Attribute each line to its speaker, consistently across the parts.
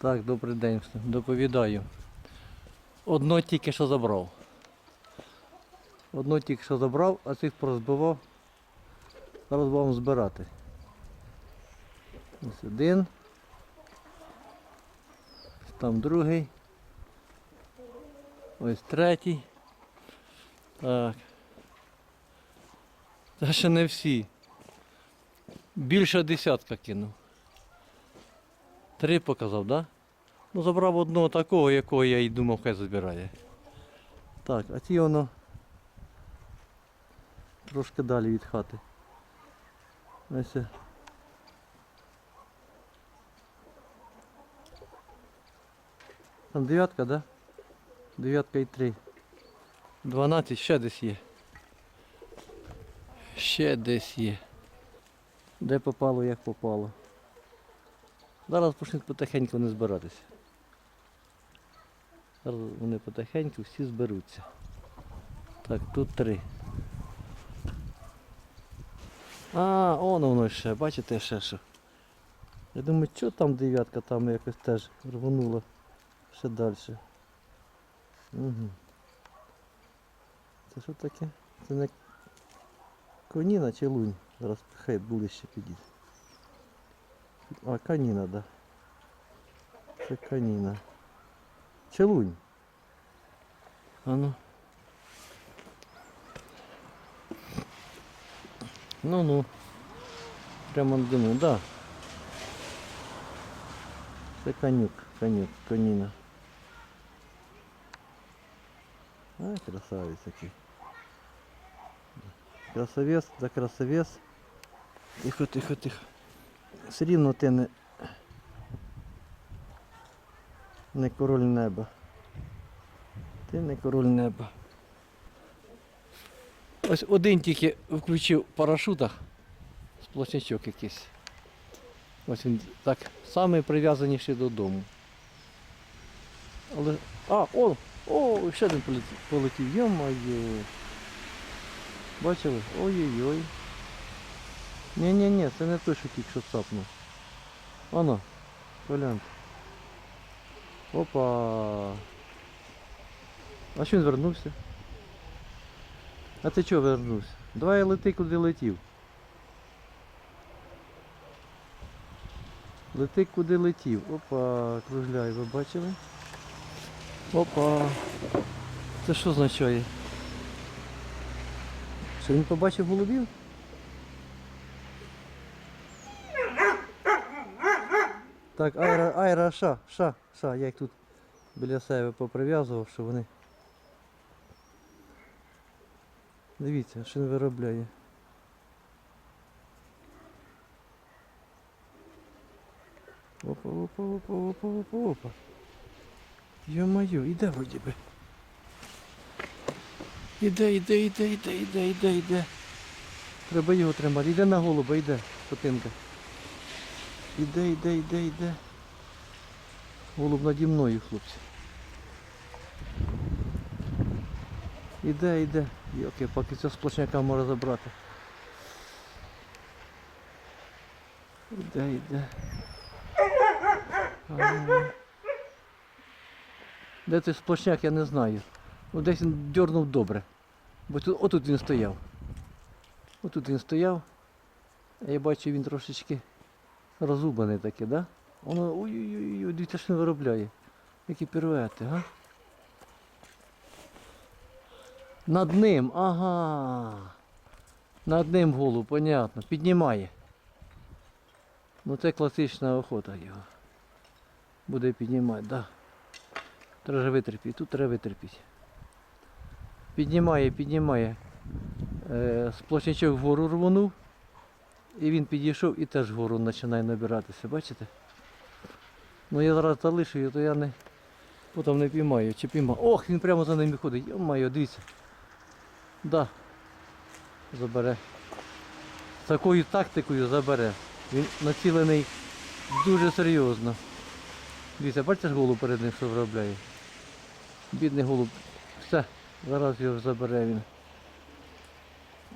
Speaker 1: Так, добрий день. Доповідаю. Одно тільки що забрав. Одно тільки що забрав, а цих порозбивав. Зараз будемо збирати. Ось один. Ось Там другий. Ось третій. Так. Це ще не всі. Більше десятка кинув. Три показав, так? Да? Ну забрав одного такого, якого я і думав, хай забирає. Так, а ті воно трошки далі від хати. Ось. Там дев'ятка, да? Дев'ятка і три. Дванадцять ще десь є. Ще десь є. Де попало, як попало. Зараз почнуть потихеньку не збиратися. Зараз вони потихеньку всі зберуться. Так, тут три. А, он воно ще, бачите ще що. Я думаю, що там дев'ятка там якось теж рвонула ще далі. Угу. Це що таке? Це не коніна чи лунь? Зараз хай ближче підійде. А, каніна, да. Це каніна. Челунь. А ну. Ну ну. Прямо на дину, да. Це конюк, конюк, коніна. А, красавець який. Красавець, да красавець. Тихо, тихо, тихо. Все рівно ти не, не король неба. Ти не король неба. Ось один тільки включив в парашутах, сплошнячок якийсь. Ось він так самий прив'язаніший додому. Але. А, о! О, ще один полетів. полетів. Бачили? Ой-ой-ой. Ні-ні-ні, це не той, що тільки що цапнув. Оно, гляньте. Опа. А що він вернувся? А ти чого вернувся? Давай лети куди летів. Лети куди летів. Опа, кружляй, ви бачили? Опа. Це що означає? Що він побачив голубів? Так, айра, айра, ша, ша, ша, я їх тут біля себе поприв'язував, що вони. Дивіться, що він виробляє. Опа, опа, опа, опа, опа, опа. Йо-моє, іде вроді би. Іде, іде, іде, іде, іде, іде, іде. Треба його тримати. Іде на голуба, іде, потинка. Іде, іде, іде, іде. Голуб наді мною, хлопці. Іде, іде. Йоки, поки цього сплошняка може забрати. Іде, іде. Де той сплошняк, я не знаю. Ну десь він дьорнув добре. Бо тут, отут він стояв. Отут він стояв. А я бачу, він трошечки розубаний такий, да? Воно ой-ой-ой, дивіться, що виробляє. Які піруети, га? Над ним, ага. Над ним голуб, понятно. Піднімає. Ну це класична охота його. Буде піднімати, да. Треба витерпіти, тут треба витерпіти. Піднімає, піднімає. Е, сплошнячок вгору рвонув. І він підійшов і теж вгору починає набиратися, бачите? Ну я зараз залишую, то я не потім не піймаю. Чи піймаю. Ох, він прямо за ними ходить. Йо-моє, дивіться. Да. Забере. Такою тактикою забере. Він націлений дуже серйозно. Дивіться, бачите ж голуб перед ним, що виробляє? Бідний голуб. Все, зараз його забере він.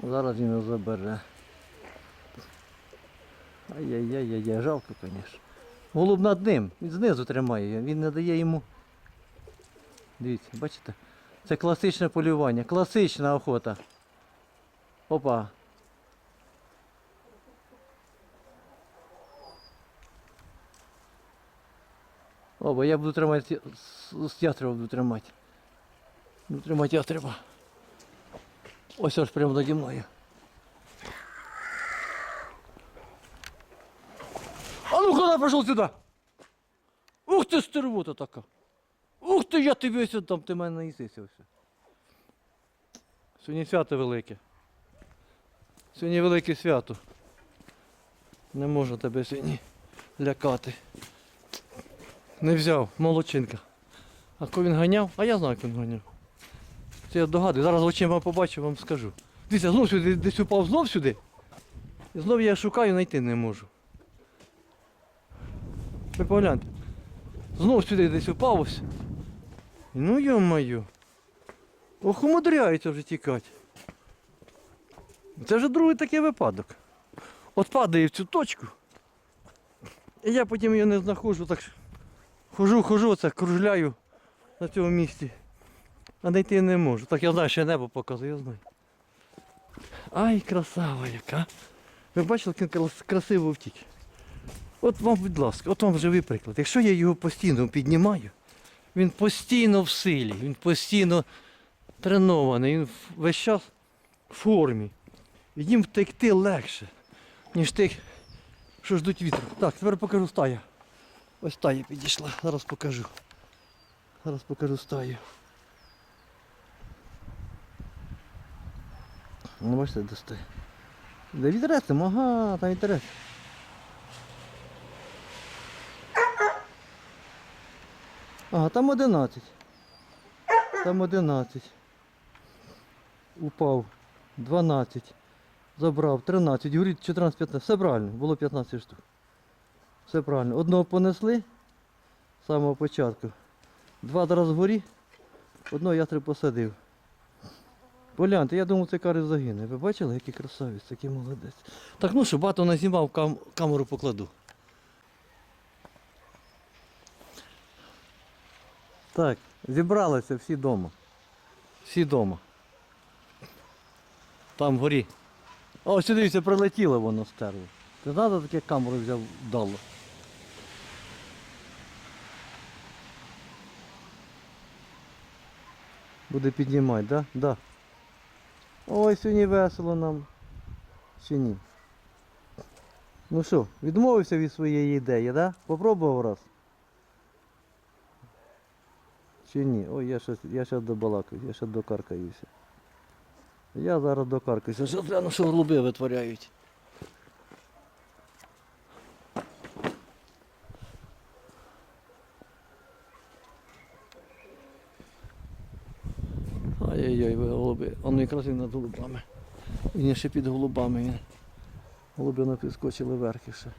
Speaker 1: Зараз він його забере. Ай-яй-яй-яй, жалко, звісно. Голуб над ним, він знизу тримає, він не дає йому. Дивіться, бачите? Це класичне полювання, класична охота. Опа. О, бо я буду тримати з- ястреба буду тримати. Буду тримати ястреба. Ось аж прямо наді мною. А куда пошел сюда? Ух ти, стервота така. Ух ти, я тобі ось там, ти мене наїсися. Сьогодні свято велике. Сьогодні велике свято. Не можу тебе сьогодні лякати. Не взяв, молодчинка. А коли він ганяв? А я знаю, як він ганяв. Це я догадую. Зараз очима побачу, вам скажу. Дивіться, знов сюди, десь упав, знов сюди. І знов я шукаю, знайти не можу. Ви погляньте. Знов сюди десь упав ось. Ну йо-моє. Ох, умудряється вже тікати. Це вже другий такий випадок. От падає в цю точку. І я потім її не знаходжу, так хожу, хожу, це кружляю на цьому місці. А знайти не можу. Так я знаю, ще небо показує, я знаю. Ай, красава яка. Ви бачили, як красиво втік. От вам, будь ласка, от вам живий приклад. Якщо я його постійно піднімаю, він постійно в силі, він постійно тренований, він весь час в формі. І їм втекти легше, ніж тих, що ждуть вітру. Так, тепер покажу стая. Ось стая підійшла. Зараз покажу. Зараз покажу стаю. Ну, бачите, де стає. Де вітерець? Ага, там вітерець. Ага, там 11. Там 11. Упав. 12. Забрав. 13. Горить 14, 15. Все правильно. Було 15 штук. Все правильно. Одного понесли з самого початку. Два зараз вгорі. Одного я три посадив. Погляньте, я думав, це кари загине. Ви бачили, який красавець, який молодець. Так ну що, багато назнімав, кам- камеру покладу. Так, зібралися всі вдома. Всі вдома. Там вгорі. О, ось дивіться, прилетіло воно стерло. Не треба таке камеру взяв вдало. Буде піднімати, так? Да? Да. Ой, сьогодні весело нам. Чи ні? Ну що, відмовився від своєї ідеї, да? Попробував раз. Чи ні? Ой, я ще, я ще добалакаюсь, я ще докаркаюся. Я зараз докаркаюся. Що гляну, що голуби витворяють. Ай-яй-яй, ви голуби. Он якраз він над голубами. Він ще під голубами. Голуби підскочили вверх ще.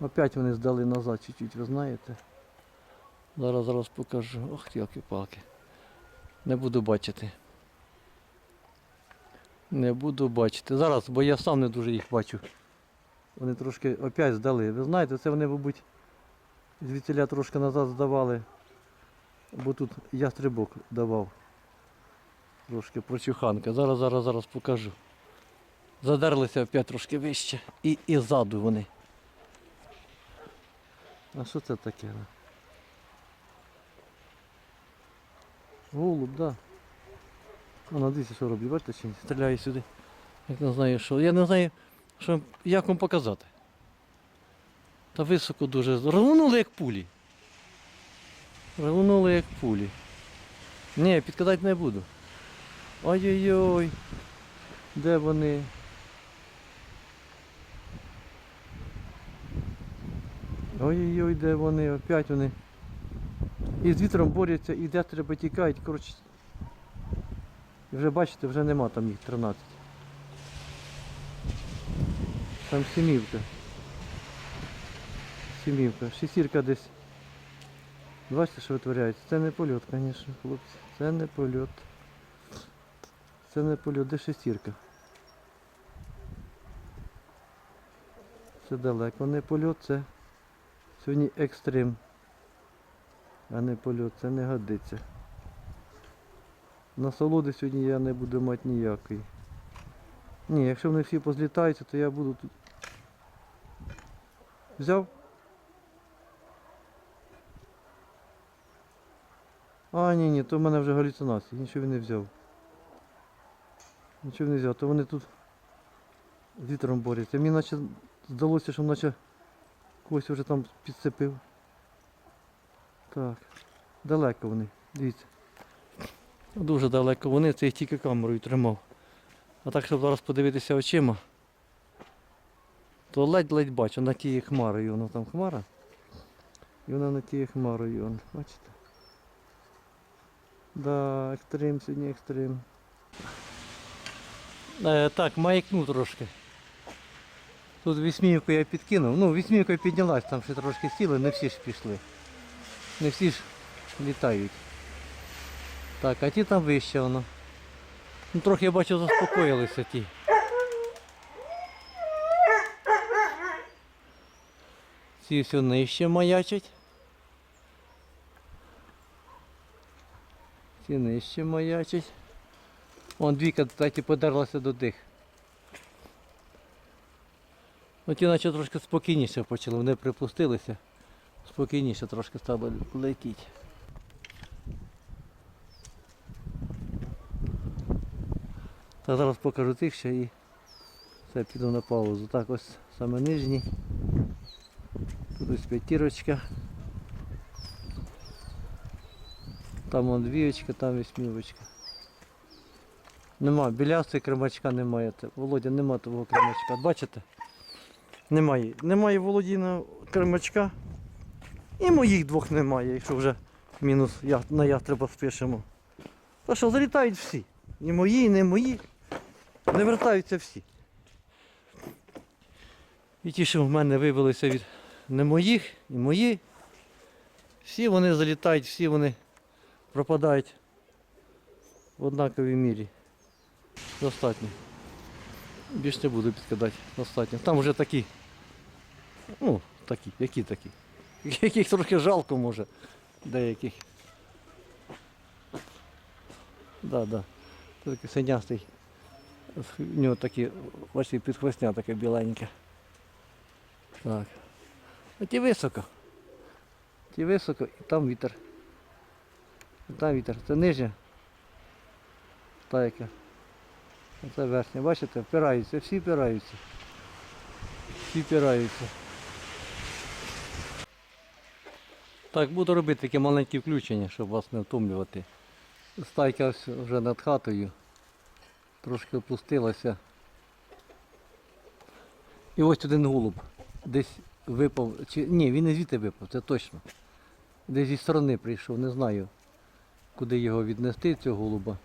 Speaker 1: Опять вони здали назад чуть-чуть, ви знаєте. Зараз зараз покажу. Ох, які палки. Не буду бачити. Не буду бачити. Зараз, бо я сам не дуже їх бачу. Вони трошки опять здали. Ви знаєте, це вони, мабуть, звідтіля трошки назад здавали. Бо тут ястрибок давав. Трошки прочуханка. Зараз, зараз, зараз покажу. Задерлися опять трошки вище. І, і ззаду вони. А що це таке? Голуб, да. Вона дивіться, що робить, бачите, чи стріляє сюди. Як не знаю, що. Я не знаю, що, як вам показати. Та високо дуже. Рвонули як пулі. Рвонули як пулі. Ні, підкидати не буду. Ой-ой-ой. Де вони? Ой-ой-ой, де вони? Опять вони. І з вітром борються, і де треба тікають. Коротше. І вже бачите, вже нема там їх 13. Там сімівка. Сімівка. Шестірка десь. Бачите, що витворяється? Це не польот, звісно, хлопці. Це не польот. Це не польот, де шестірка. Це далеко не польот, це Сьогодні екстрим. А не польот, це не годиться. Насолоди сьогодні я не буду мати ніякої. Ні, якщо вони всі позлітаються, то я буду тут. Взяв? А, ні, ні, то в мене вже галюцинації, нічого він не взяв. Нічого не взяв, то вони тут з вітром борються. Мені наче здалося, що наче когось вже там підцепив. Так, далеко вони, дивіться. Дуже далеко вони, це їх тільки камерою тримав. А так, щоб зараз подивитися очима, то ледь-ледь бачу, на тією хмарою, воно там хмара. І вона на тією хмарою, вон, бачите? Да, екстрим сьогодні екстрим. Е, так, маякну трошки. Тут вісьмівку я підкинув. Ну, вісьмівка піднялась, там ще трошки сіли, не всі ж пішли. Не всі ж літають. Так, а ті там вище воно. Ну, трохи я бачу заспокоїлися ті. Ці все нижче маячать. Ці нижче маячать. Вон двійка, кстати, подерлася до тих. Ну ті наче трошки спокійніше почали, вони припустилися. Спокійніше трошки стало летіти. Та зараз покажу тих ще і все піду на паузу. Так ось саме нижні. Тут ось п'ятірочка. Там вон двієчка, там вісьмівочка. Нема, білястої кремачка немає. Володя, нема того кремачка. Бачите? Немає. Немає Володіна кремачка. І моїх двох немає, якщо вже мінус я, на ястреба спишемо. Та що залітають всі. І мої, і не мої. Не вертаються всі. І ті, що в мене вивелися від не моїх, і мої. Всі вони залітають, всі вони пропадають в однаковій мірі. Достатньо. Більше не буду підкидати. Достатньо. Там вже такі. Ну, такі, які такі. Яких трохи жалко може. Деяких. Да, да. Такий синястий. У нього такі, бачите, підхвостня таке біленьке. Так. А ті високо. Ті високо і там вітер. І там вітер. Це нижня. Та яка. Це верхня. Бачите, впираються, всі впираються. Всі впираються. Так, буду робити таке маленьке включення, щоб вас не втомлювати. Стайка вже над хатою. Трошки опустилася. І ось один голуб. Десь випав. Чи... Ні, він не звідти випав, це точно. Десь зі сторони прийшов, не знаю, куди його віднести, цього голуба.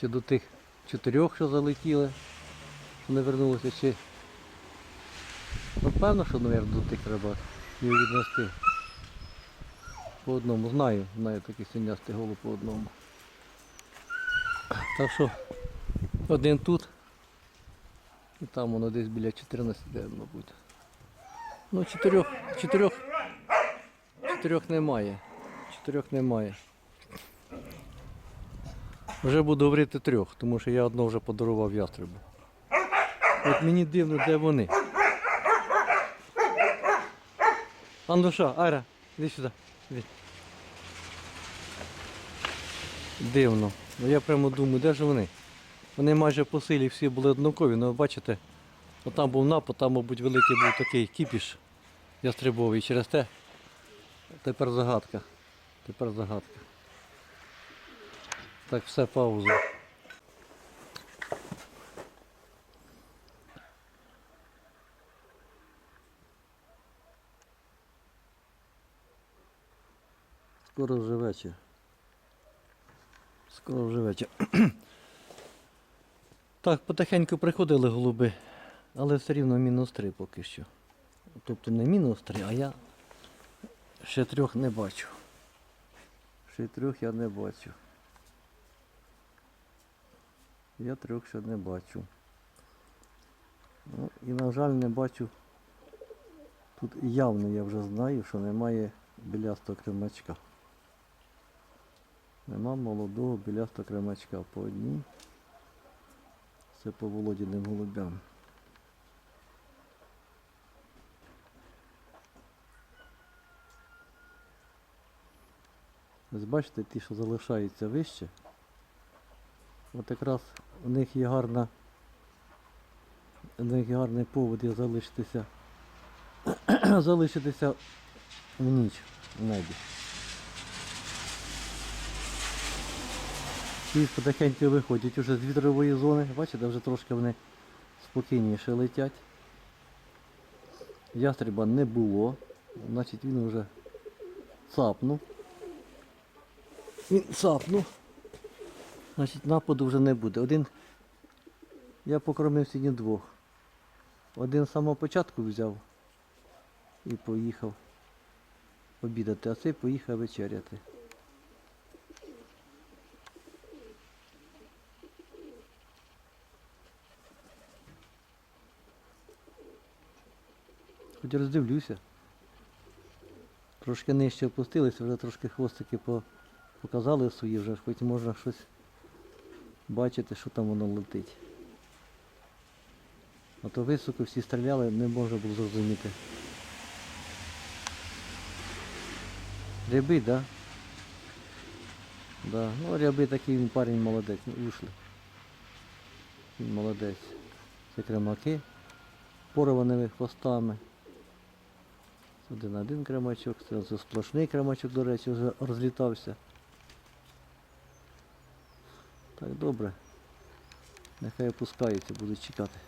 Speaker 1: Чи до тих чотирьох, що залетіли, що не вернулися, чи. Напевно, що, мабуть, до тих треба його віднести. По одному. Знаю, знаю такий синястий голуб по одному. Так що один тут. І там воно десь біля 14, де, мабуть. Ну, чотирьох, чотирьох, чотирьох немає. Чотирьох немає. Вже буду говорити трьох, тому що я одного вже подарував ястребу. От мені дивно, де вони. Андуша, Айра, іди сюди. Дивно. Ну я прямо думаю, де ж вони? Вони майже по силі всі були однакові, але бачите, отам був напад, там, мабуть, великий був такий кіпіш ястребовий. Через те тепер загадка. Тепер загадка. Так, все, пауза. Скоро вже. Скоро вже вечір. Так, потихеньку приходили голуби, але все рівно мінус три поки що. Тобто не мінус три, а я ще трьох не бачу. Ще трьох я не бачу. Я трьох ще не бачу. Ну, і, на жаль, не бачу Тут явно я вже знаю, що немає білястого кремачка. Нема молодого білястого кремачка по одній. Це по володіним голубям. Ось бачите, ті, що залишаються вище. От якраз у них є гарна, у них є гарний повод є залишитися, залишитися в ніч в небі. Ті потихеньку виходять уже з вітрової зони. Бачите, вже трошки вони спокійніше летять. Ястреба не було, значить він вже цапнув. Він цапнув. Значить нападу вже не буде. Один я покормив сьогодні двох. Один з самого початку взяв і поїхав обідати, а цей поїхав вечеряти. Хоч роздивлюся. Трошки нижче опустилися, вже трошки хвостики по, показали свої, вже хоч можна щось бачити, що там воно летить. А то високо всі стріляли, не можна було зрозуміти. Ряби, да? Да. Ну, ряби такий він парень молодець, ну, ушли. Він молодець. Це кремаки порваними хвостами. Один один кремачок, це, сплошний кремачок, до речі, вже розлітався. Так, добре. Нехай опускаються, будуть чекати.